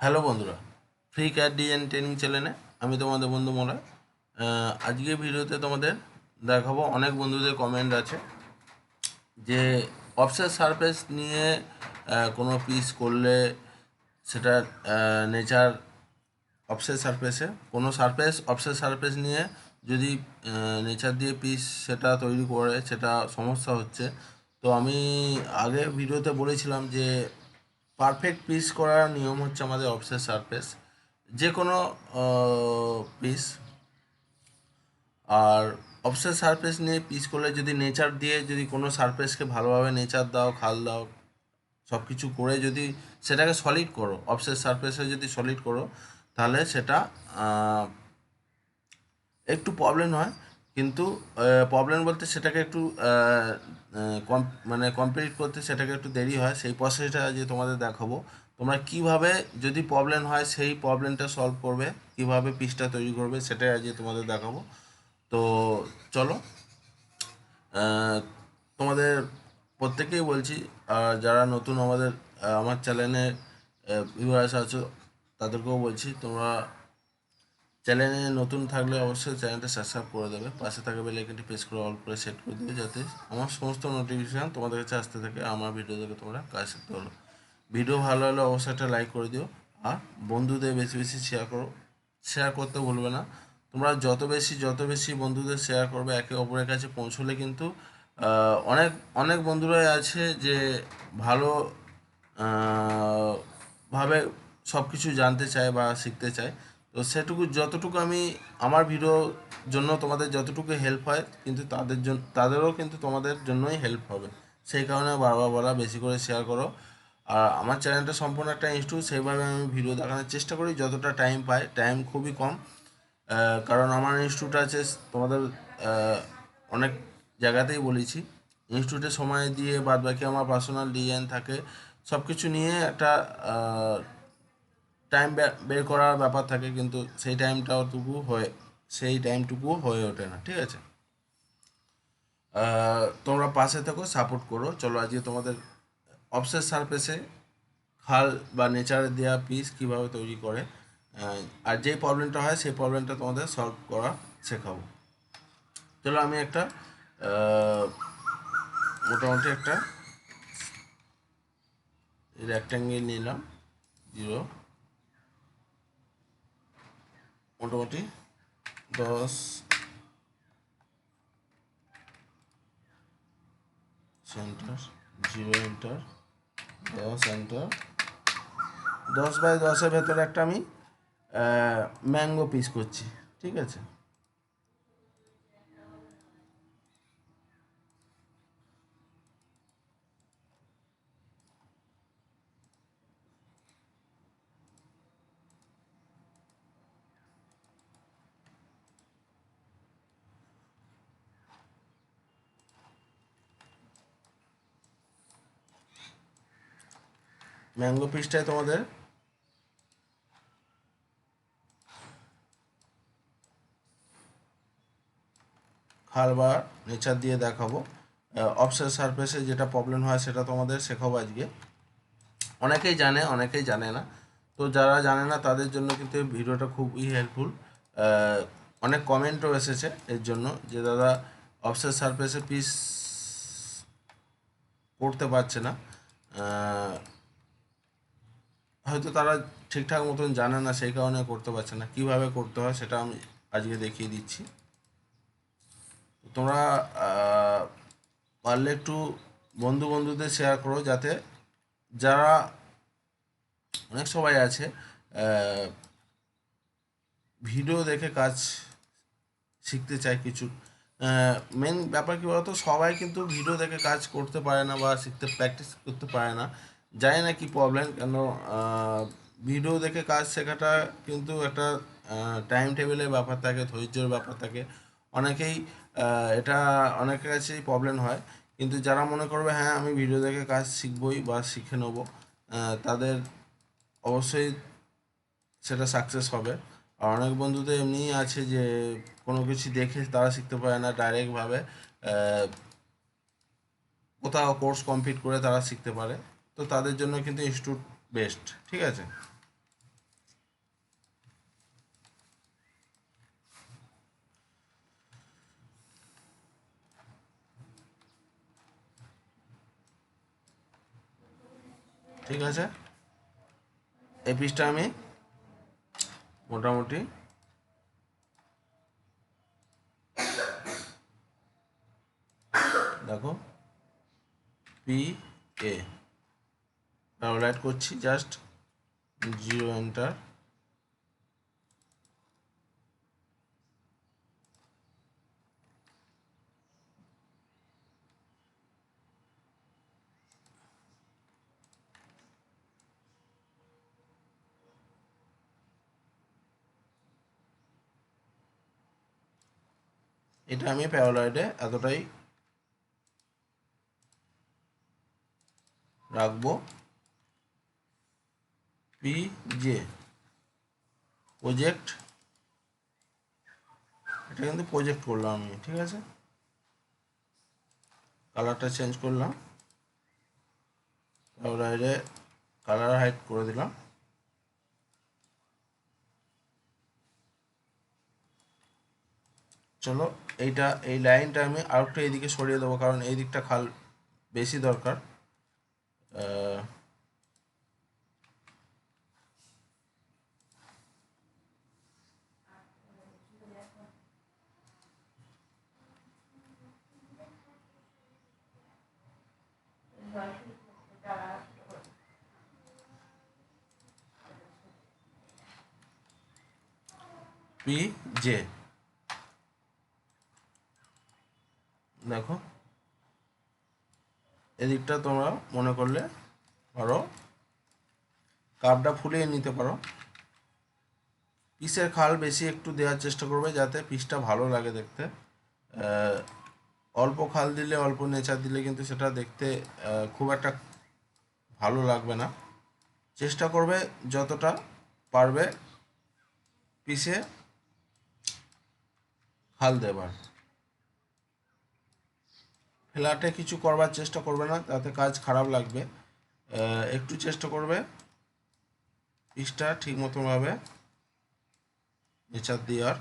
Hello বন্ধুরা free cat design training চ্যানেলে আমি তোমাদের বন্ধু আহ, আজকে ভিডিওতে তোমাদের দেখাবো অনেক বন্ধুদের কমেন্ট আছে যে অফসেট সারফেস নিয়ে কোনো পিস করলে সেটা নেচার অফসেট সারফেসে কোনো সারফেস অফসেট সারফেস নিয়ে যদি নেচার দিয়ে পিস সেটা তৈরি করে সেটা সমস্যা হচ্ছে। তো আমি আগে ভিডিওতে বলেছিলাম যে পারফেক্ট পিস করার নিয়ম হচ্ছে আমাদের অফসেট সারফেস যে কোনো পিস আর অফসেট সারফেস নিয়ে পিস করলে যদি নেচার দিয়ে যদি কোনো সারফেসকে ভালোভাবে নেচার দাও, খাল দাও সব কিছু করে যদি সেটাকে সলিড করো অফসেট সারফেসে যদি সলিড করো, তাহলে সেটা একটু প্রবলেম হয়। কিন্তু প্রবলেম বলতে সেটাকে একটু কম- মানে কমপ্লিট করতে সেটাকে একটু দেরি হয়, সেই প্রসেসটা যে তোমাদের দেখাবো। তোমরা কীভাবে যদি প্রবলেম হয়, সেই প্রবলেমটা সলভ করবে, কীভাবে পিসটা তৈরি করবে, সেটাই আজকে তোমাদের দেখাবো। তো চলো তোমাদের প্রত্যেকেই বলছি, আর যারা নতুন আমাদের আমার চ্যানেলে ভিউয়ার্স আছো, তাদেরকেও বলছি, তোমরা চ্যানেলে নতুন থাকলে অবশ্যই চ্যানেলটা সাবস্ক্রাইব করে দেবে। পাশে থাকা বেল আইকনটি প্রেস করে অল করে সেট করে দেবে যাতে আমার সমস্ত নোটিফিকেশান তোমাদের কাছে আসতে থাকে, আমার ভিডিও দেখে তোমরা কাজ শিখতে হলো ভিডিও ভালো হলে অবশ্যই একটা লাইক করে দিও। আর বন্ধুদের বেশি বেশি শেয়ার করো। শেয়ার করতে ভুলবে না। তোমরা যত বেশি যত বেশি বন্ধুদের শেয়ার করবে, একে অপরের কাছে পৌঁছলে কিন্তু অনেক অনেক বন্ধুরাই আছে যে ভালো ভাবে সব কিছু জানতে চায় বা শিখতে চায়। তো সেটুকু, যতটুকু আমি আমার ভিডিওর জন্য তোমাদের যতটুকু হেল্প হয়, কিন্তু তাদের জন্য তাদেরও কিন্তু তোমাদের জন্যই হেল্প হবে। সেই কারণে বারবার বলা, বেশি করে শেয়ার করো। আর আমার চ্যানেলটা সম্পূর্ণ একটা ইনস্টিটিউট সেইভাবে আমি ভিডিও দেখানোর চেষ্টা করি, যতটা টাইম পাই টাইম খুবই কম। কারণ আমার ইনস্টিটিউট আছে, তোমাদের অনেক জায়গাতেই বলেছি। ইনস্টিটিউটে সময় দিয়ে বাদ বাকি আমার পার্সোনাল ডিজাইন থাকে। সব কিছু নিয়ে একটা টাইম বের করার ব্যাপার থাকে কিন্তু সেই টাইমটাটুকু হয়ে, সেই টাইমটুকু হয়ে ওঠে না, ঠিক আছে? তোমরা পাশে থেকো সাপোর্ট করো। চলো আজকে তোমাদের অফসেট সারফেসে খাল বা নেচারে দেওয়া পিস কীভাবে তৈরি করে আর যে প্রবলেমটা হয় সেই প্রবলেমটা তোমাদের সলভ করা শেখাবো। চলো আমি একটা মোটামুটি একটা রেক্ট্যাঙ্গেল নিলাম জিরো মোটামুটি দশ সেন্টার জিরো এন্টার দশ এন্টার দশ বাই দশের ভেতরে একটা আমি ম্যাঙ্গো পিস করছি, ঠিক আছে? ম্যাঙ্গো পিসটাই তোমাদের? খালবা নেচার দিয়ে দেখাবো। অফসেট সারফেসে যেটা প্রবলেম হয় সেটা তোমাদের শেখাবো আজকে। অনেকেই জানে অনেকেই জানে না। তো যারা জানে না, তাদের জন্য কিন্তু এই ভিডিওটা খুবই হেল্পফুল অনেক কমেন্টও এসেছে এর জন্য যে, দাদা অফসেট সারফেসে পিস করতে পারছে না। হয়তো তারা ঠিকঠাক মতন জানে না, সেই কারণে করতে পারছে না। কীভাবে করতে হয় সেটা আমি আজকে দেখিয়ে দিচ্ছি। তোমরা পারলে একটু বন্ধু বন্ধুদের শেয়ার করো যাতে যারা, অনেক সবাই আছে ভিডিও দেখে কাজ শিখতে চায় কিছু। মেন ব্যাপার কি বলতো? সবাই কিন্তু ভিডিও দেখে কাজ করতে পারে না বা শিখতে প্র্যাকটিস করতে পারে না। জানি না কি প্রবলেম কেন ভিডিও দেখে কাজ শেখাটা কিন্তু একটা টাইম টেবিলের ব্যাপার থাকে, ধৈর্যের ব্যাপার থাকে। অনেকেই এটা অনেকের কাছেই প্রবলেম হয়। কিন্তু যারা মনে করবে হ্যাঁ আমি ভিডিও দেখে কাজ শিখবই বা শিখে নেব তাদের অবশ্যই সেটা সাকসেস হবে। আর অনেক বন্ধুদের এমনিই আছে যে, কোনো কিছু দেখে তারা শিখতে পারে না ডাইরেক্টভাবে কোথাও কোর্স কমপ্লিট করে তারা শিখতে পারে। তো তাদের জন্য কিন্তু ইনস্টিটিউট বেস্ট ঠিক আছে? ঠিক আছে? এই পিসটা আমি মোটামুটি দেখো পি এ প্যারালাইট করছি জাস্ট জিরো এন্টার এটা আমি প্যারালাইডে এতটাই রাখব। পি জে প্রজেক্ট এটা কিন্তু প্রজেক্ট করলাম আমি, ঠিক আছে? কালারটা চেঞ্জ করলাম। তারপরে কালার হাইড করে দিলাম। চলো, এইটা, এই লাইনটা আমি আরেকটু এইদিকে সরিয়ে দেবো, কারণ এই দিকটা খাল, বেশি দরকার। পি জে দেখো। এদিকটা তোমরা মনে করলে পারো। কাপটা ফুলিয়ে নিতে পারো। পিসের খাল বেশি একটু দেওয়ার চেষ্টা করবে যাতে পিসটা ভালো লাগে দেখতে। অল্প খাল দিলে, অল্প নেচার দিলে কিন্তু সেটা দেখতে খুব একটা ভালো লাগবে না। চেষ্টা করবে যতটা পারবে পিসে খাল দেবার। ফ্ল্যাটে কিছু করবার চেষ্টা করবে না, তাতে কাজ খারাপ লাগবে। একটু চেষ্টা করবে। পিসটা ঠিক মতোভাবে নেচার দেওয়ার।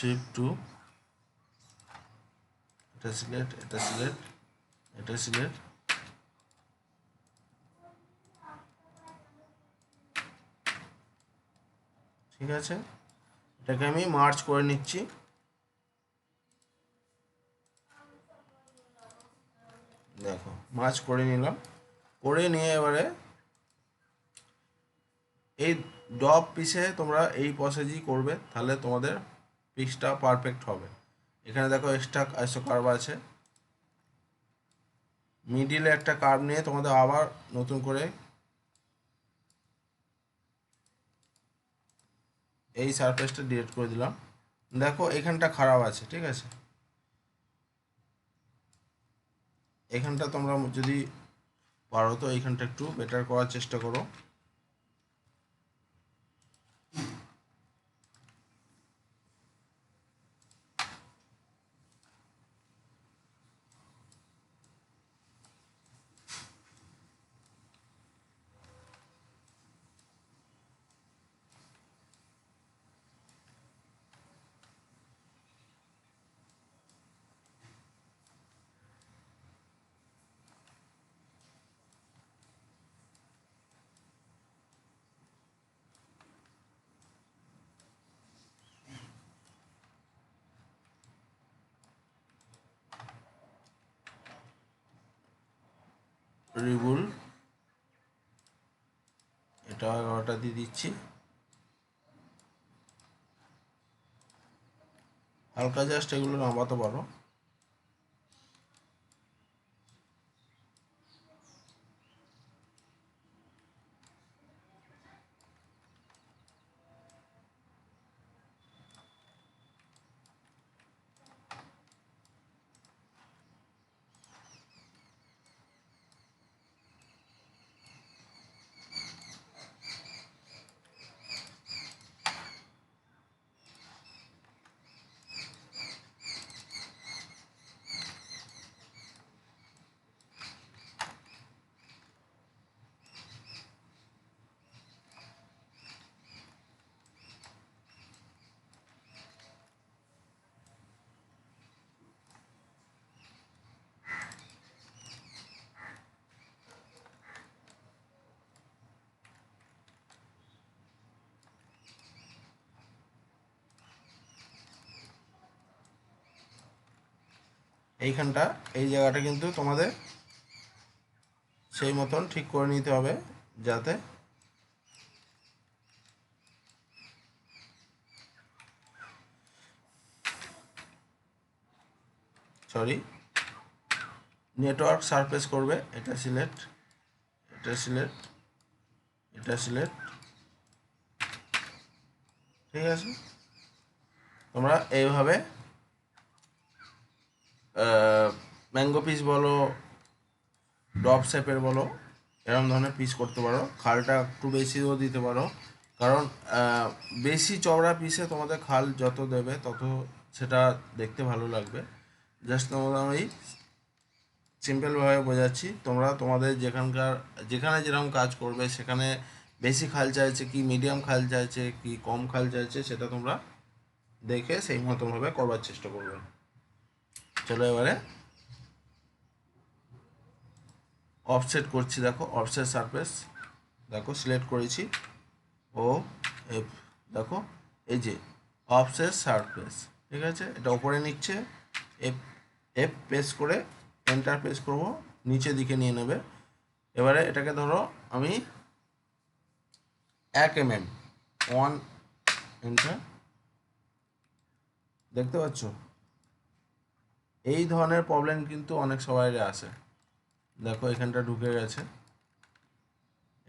শিফট টু এটা সিলেক্ট এটা সিলেক্ট এটা সিলেক্ট ঠিক আছে? এটাকে আমি মার্চ করে নিচ্ছি। দেখো মার্চ করে নিলাম। করে নিয়ে এবারে এই ডপ পিসে তোমরা এই প্রসেসই করবে। তাহলে তোমাদের পিসটা পারফেক্ট হবে। এখানে দেখো এক্সট্রা আইসো কার্ভ আছে। মিডিলে একটা কার্ভ নিয়ে তোমাদের আবার নতুন করে এই সারফেসটা ডিলিট করে দিলাম। দেখো এখানটা খারাপ আছে, ঠিক আছে? এখানটা তোমরা যদি পারো তো এইখানটা একটু বেটার করার চেষ্টা করো। রিবুল। এটা এগারোটা দিয়ে দিচ্ছি। হালকা জাস্ট এগুলো নামাতে পারো। এইখানটা, এই জায়গাটা কিন্তু তোমাদের সেই মতন ঠিক করে নিতে হবে যাতে সরি, নেটওয়ার্ক সারফেস করবে, এটা সিলেক্ট এটা সিলেক্ট এটা সিলেক্ট। ঠিক আছে? তোমরা এইভাবে ম্যাঙ্গো পিস বলো ডব শেপের বলো এরকম ধরনের পিস করতে পারো। খালটা একটু বেশিও দিতে পারো। কারণ বেশি চওড়া পিসে তোমাদের খাল যত দেবে, তত সেটা দেখতে ভালো লাগবে। জাস্ট তোমরা আমি সিম্পলভাবে বোঝাচ্ছি। তোমরা তোমাদের যেখানকার, যেখানে যেরকম কাজ করবে, সেখানে বেশি খাল চাইছে কি মিডিয়াম খাল চাইছে, কি কম খাল চাইছে, সেটা তোমরা দেখে সেই মতনভাবে করবার চেষ্টা করবে। চলো এবারে। অফসেট করছি, দেখো অফসেট সারফেস দেখো সিলেক্ট করেছি। ও এফ দেখো, এই যে অফসেট সারফেস ঠিক আছে? এটা উপরে নিচ্ছে এফ এফ প্রেস করে এন্টার প্রেস করব নিচে দিকে নিয়ে নেবে। এবারে এটাকে ধরো, আমি এক এম এম ওয়ান এন্টার দেখতে পাচ্ছ? এই ধরনের প্রবলেম কিন্তু অনেক সবাই আসে দেখো, এখানটা ঢুকে গেছে।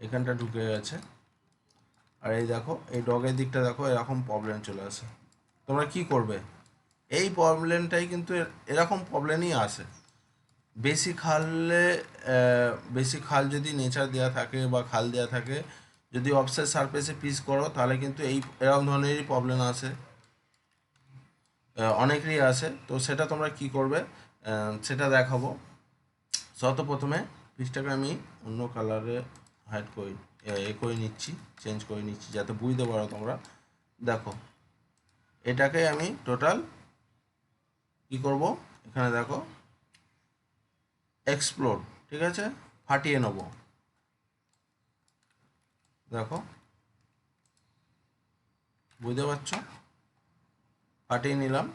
এখানটা ঢুকে গেছে। আর এই দেখো, এই ডগের দিকটা দেখো, এরকম প্রবলেম চলে আসে। তোমরা কি করবে? এই প্রবলেমটাই কিন্তু এরকম প্রবলেমই আসে। বেশি খালে বেশি খাল যদি নেচার দেওয়া থাকে বা খাল দেওয়া থাকে, যদি অফসেট সারফেসে পিস করো, তাহলে কিন্তু এই, এরকম ধরনেরই প্রবলেম আসে। অনেকেরই আসে তো সেটা তোমরা কি করবে? সেটা দেখাবো। সত প্রথমে পিসটাকে আমি অন্য কালারে হাইড করে এ করে নিচ্ছি চেঞ্জ করে নিচ্ছি, যাতে বুঝতে পারো তোমরা। দেখো, এটাকে আমি টোটাল কি করব? এখানে দেখো এক্সপ্লোর ঠিক আছে? ফাটিয়ে নেব। দেখো, বুঝতে পারছ? ফাটিয়ে নিলাম।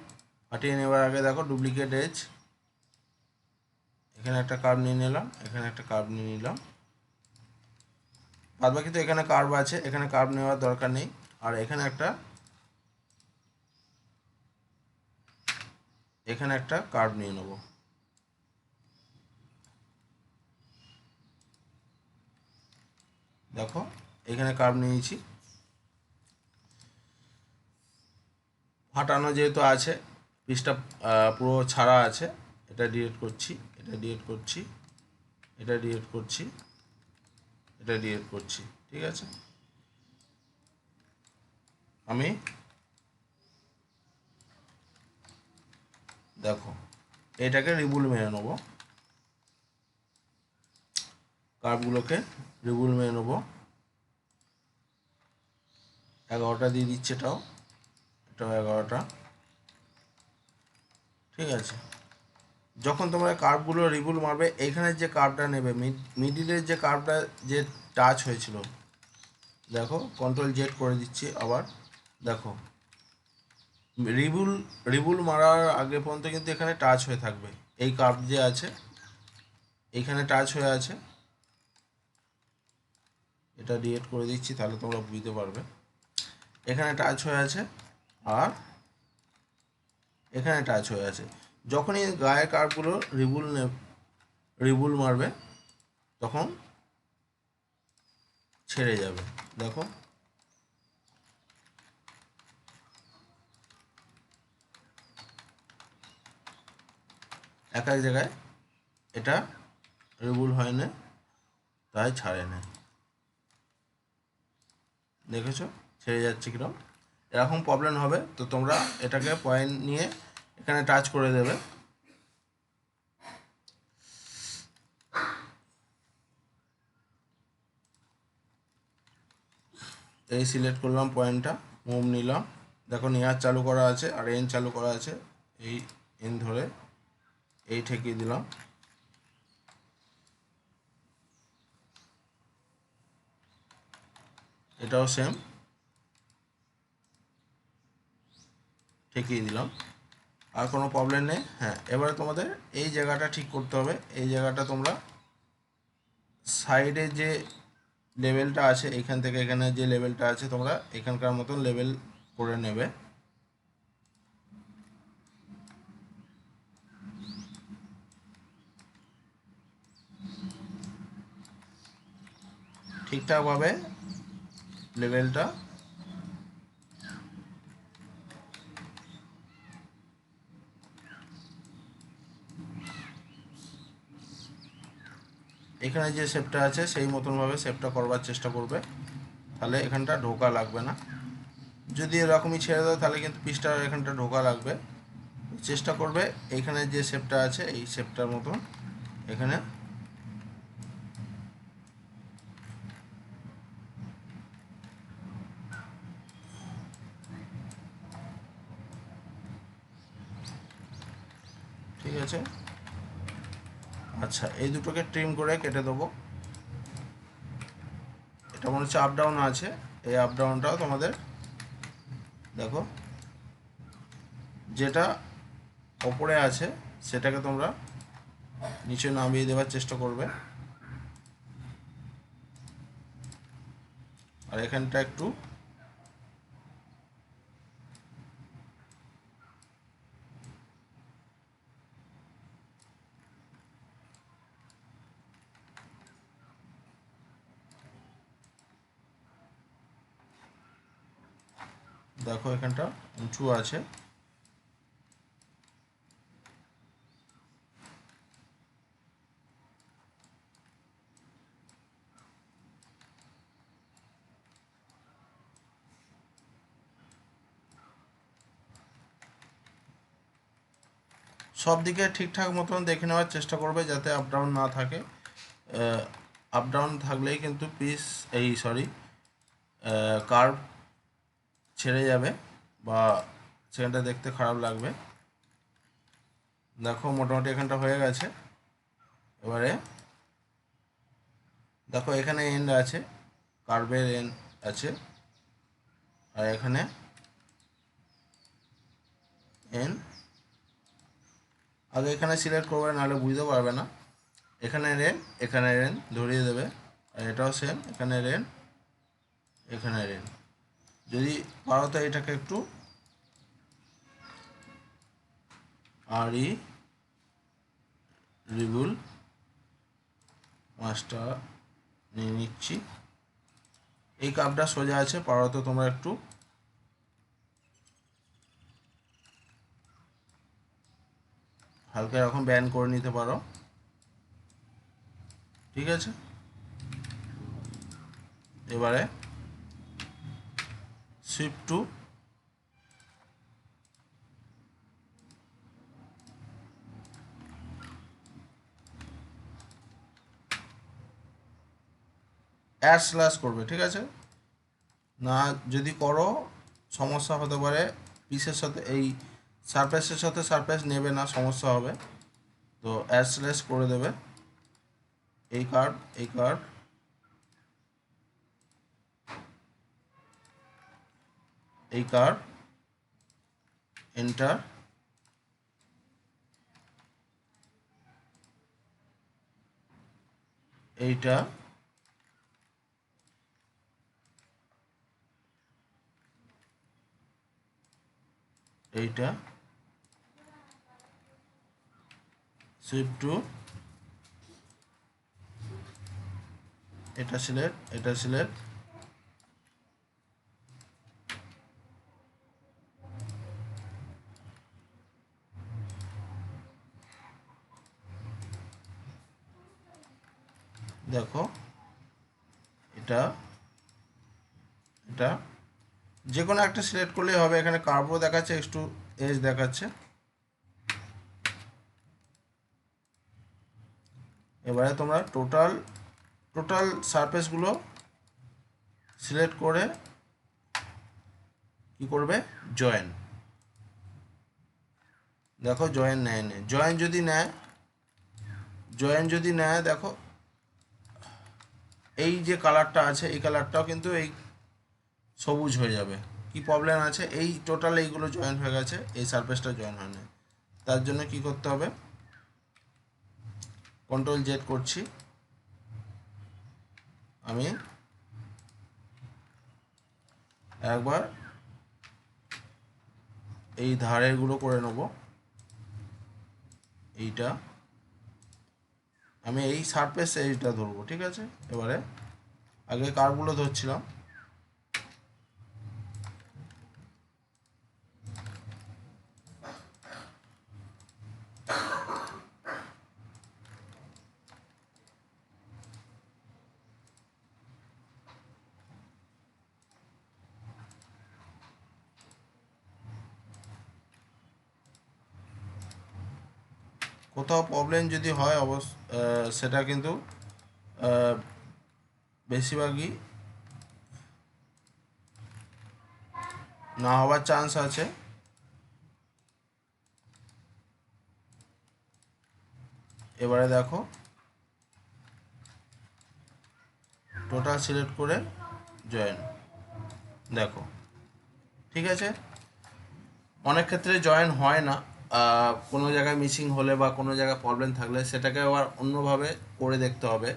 ফাটিয়ে নেওয়ার আগে দেখো ডুপ্লিকেট এজ এখানে একটা কার্ভ নিয়ে নিলাম, এখানে একটা কার্ভ নিয়ে নিলাম। বাদ বাকি তো এখানে কার্ভ আছে, এখানে কার্ভ নেওয়ার দরকার নেই। আর এখানে একটা এখানে একটা কার্ভ নিয়ে নেব। দেখো, এখানে কার্ভ নিয়েছি। ফাটানো যেহেতু আছে পিসটা পুরো ছাড়া আছে, এটা ডিলিট করছি, এটা ডিলিট করছি, এটা ডিলিট করছি, এটা ডিলিট করছি, ঠিক আছে? আমি দেখো, এটাকে রিবুল মেরে নেব। কার্ভগুলোকে রিবুল মেরে নেব। এগারোটা দিয়ে দিচ্ছে এটাও। এটাও এগারোটা। ঠিক আছে? যখন তোমরা কার্ভগুলো রিবুল মারবে, এইখানের যে কার্ভটা নেবে মিডিলের যে কার্ভটা যে টাচ হয়েছিল, দেখো কন্ট্রোল জেড করে দিচ্ছি আবার, দেখো। রিবুল রিবুল মারার আগে পর্যন্ত কিন্তু এখানে টাচ হয়ে থাকবে। এই কার্ভ যে আছে, এইখানে টাচ হয়ে আছে। এটা ডিএড করে দিচ্ছি, তাহলে তোমরা বুঝতে পারবে। এখানে টাচ হয়ে আছে। আর এখানে টাচ হয়ে আছে। যখনই গায়ের কার্ভগুলো রিবুল রিবুল মারবে, তখন ছেড়ে যাবে। দেখো। এক এক জায়গায় এটা রিবুল হয় না তাই ছাড়ে না দেখেছ? ছেড়ে যাচ্ছে কিরম? এরকম প্রবলেম হবে, তো তোমরা এটাকে পয়েন্ট নিয়ে এখানে টাচ করে দেবে। এই সিলেক্ট করলাম পয়েন্টটা মুভ নিলাম। দেখো নিয়ার চালু করা আছে আর এন চালু করা আছে। এই এন ধরে এই ঠেকিয়ে দিলাম। এটাও সেম ঠেকিয়ে দিলাম। আর কোনো প্রবলেম নেই। হ্যাঁ এবারে তোমাদের এই জায়গাটা ঠিক করতে হবে। এই জায়গাটা তোমরা সাইডে যে লেভেলটা আছে, এখান থেকে এখানে যে লেভেলটা আছে, তোমরা এখানকার মতন লেভেল করে নেবে। ঠিকঠাকভাবে লেভেলটা এখানে যে শেপটা আছে, সেই মতনভাবে শেপটা করবার চেষ্টা করবে। তাহলে এখানটা ঢোকা লাগবে না। যদি এরকমই ছেড়ে দাও, তাহলে কিন্তু পিসটা এখানটা ঢোকা লাগবে। চেষ্টা করবে এইখানে যে শেপটা আছে, এই শেপটার মতন এখানে ঠিক আছে? আচ্ছা এই দুটোকে ট্রিম করে কেটে দেবো। এটা মনে হচ্ছে আপ ডাউন আছে। এই আপ ডাউনটাও তোমাদের দেখো, যেটা ওপরে আছে, সেটাকে তোমরা নিচে নামিয়ে দেওয়ার চেষ্টা করবে। আর এখানটা একটু দেখো এখানটা, উঁচু আছে। সব দিকে ঠিকঠাক মতন দেখে নেওয়ার চেষ্টা করবে যাতে আপ ডাউন না থাকে। আপ ডাউন থাকলেই কিন্তু পিস এই সরি কার্ভ ছেড়ে যাবে বা সেখানটা দেখতে খারাপ লাগবে। দেখো মোটামুটি এখানটা হয়ে গেছে। এবারে দেখো এখানে এন্ড আছে কার্ভের এন্ড আছে, আর এখানে এন আগে এখানে সিলেক্ট করবে, নাহলে বুঝতে পারবে না। এখানে রেন এখানে রেন ধরিয়ে দেবে। আর এটাও সেম এখানে রেন এখানে রেন যদি পারো তো এটাকে একটু আর ই রিভুল মাছটা নিয়ে নিচ্ছি। এই কাপটা সোজা আছে পারো তো তোমরা একটু হালকা এরকম ব্যান করে নিতে পারো। ঠিক আছে? এবারে শিফট টু অ্যাড করবে, ঠিক আছে? না, যদি করো, সমস্যা হতে পারে পিসের সাথে, এই সারফেসের সাথে সারফেস নেবে না, সমস্যা হবে। তো অ্যাড স্ল্যাশ করে দেবে। এই কার্ড এই কার্ড এই কার্ড এন্টার এইটা। এইটা। সুইপ টু এটা সিলেক্ট এটা সিলেক্ট দেখো, এটা এটা যে কোনো একটা সিলেক্ট করলেই হবে। এখানে কার্বো দেখাচ্ছে একটু এজ দেখাচ্ছে। এবারে তোমরা টোটাল টোটাল সারফেসগুলো সিলেক্ট করে কি করবে? জয়েন দেখো জয়েন নেয় নে জয়েন যদি নেয় জয়েন যদি নেয়, দেখো এই যে কালারটা আছে, এই কালারটাও কিন্তু এই সবুজ হয়ে যাবে। কি প্রবলেম আছে? এই টোটাল এইগুলো জয়েন হয়ে গেছে, এই সারফেসটা জয়েন হয় না তার জন্য কি করতে হবে? কন্ট্রোল জেড করছি। আমি একবার এই ধারেরগুলো করে নেব। এইটা। আমি এই সারফেস এইটা ধরবো, ঠিক আছে? এবারে আগে কারগুলো ধরছিলাম। কোথাও প্রবলেম যদি হয় অবশ্য সেটা কিন্তু বেশিরভাগই না হওয়ার চান্স আছে। এবারে দেখো টোটাল সিলেক্ট করে জয়েন দেখো, ঠিক আছে? অনেক ক্ষেত্রে জয়েন হয় না। কোনো জায়গায় মিসিং হলে বা কোনো জায়গায় প্রবলেম থাকলে সেটাকে আবার অন্যভাবে করে দেখতে হবে।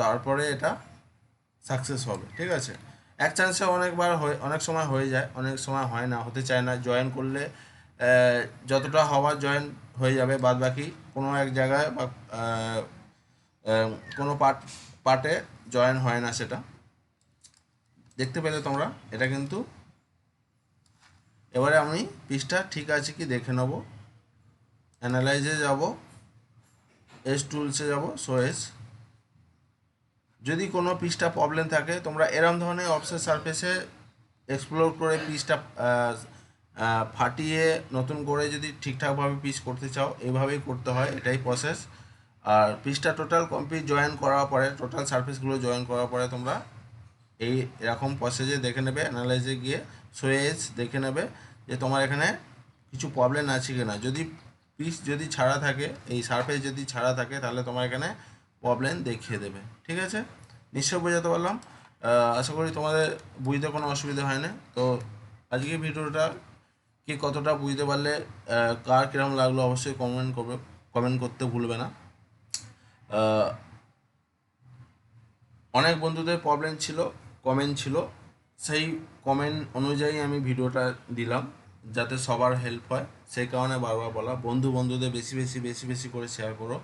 তারপরে এটা সাকসেস হবে, ঠিক আছে? এক চান্সে অনেকবার হয়ে, অনেক সময় হয়ে যায়, অনেক সময় হয় না, হতে চায় না। জয়েন করলে যতটা হওয়ার জয়েন হয়ে যাবে বাদ বাকি কোনো এক জায়গায় বা কোনো পার্ট পার্টে জয়েন হয় না সেটা। দেখতে পেলে তোমরা, এটা কিন্তু এবারে আমি পিসটা ঠিক আছে কি দেখে নেব। অ্যানালাইজে যাব এস টুলসে যাব সো এস যদি কোনো পিসটা প্রবলেম থাকে, তোমরা এরম ধরনের অফসেট সারফেসে এক্সপ্লোর করে পিসটা ফাটিয়ে নতুন করে যদি ঠিকঠাকভাবে পিস করতে চাও এইভাবেই করতে হয়, এটাই প্রসেস আর পিসটা টোটাল কমপ্লিট জয়েন করার পরে টোটাল সারফেসগুলো জয়েন করার পরে তোমরা এই এরকম প্রসেসে দেখে নেবে অ্যানালাইজে গিয়ে সোয়েজ দেখে নেবে যে তোমার এখানে কিছু প্রবলেম আছে কি না যদি পিস যদি ছাড়া থাকে, এই সারফেস যদি ছাড়া থাকে, তাহলে তোমার এখানে প্রবলেম দেখিয়ে দেবে। ঠিক আছে? নিশ্চয় বোঝাতে পারলাম। আশা করি তোমাদের বুঝতে কোনো অসুবিধা হয় না তো আজকে ভিডিওটা কে কতটা বুঝতে পারলে কার কিরম লাগল অবশ্যই কমেন্ট করবে কমেন্ট করতে ভুলবে না। অনেক বন্ধুদের প্রবলেম ছিল কমেন্ট ছিল। সেই কমেন্ট অনুযায়ী আমি ভিডিওটা দিলাম, যাতে সবার হেল্প হয়। সেই কারণে বারবার বলা, বন্ধু বন্ধুদের বেশি বেশি বেশি বেশি করে শেয়ার করো।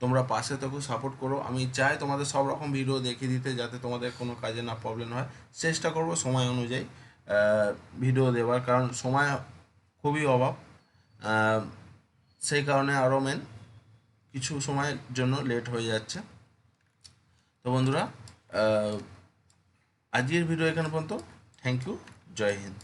তোমরা পাশে থেকেও সাপোর্ট করো। আমি চাই তোমাদের সব রকম ভিডিও দেখিয়ে দিতে, যাতে তোমাদের কোনো কাজে না প্রবলেম হয়। চেষ্টা করব সময় অনুযায়ী ভিডিও দেওয়ার, কারণ সময় খুবই অভাব। সেই কারণে আরও মেন কিছু সময়ের জন্য লেট হয়ে যাচ্ছে। তো বন্ধুরা আজকের ভিডিও এখানে পর্যন্ত। থ্যাংক ইউ জয় হিন্দ।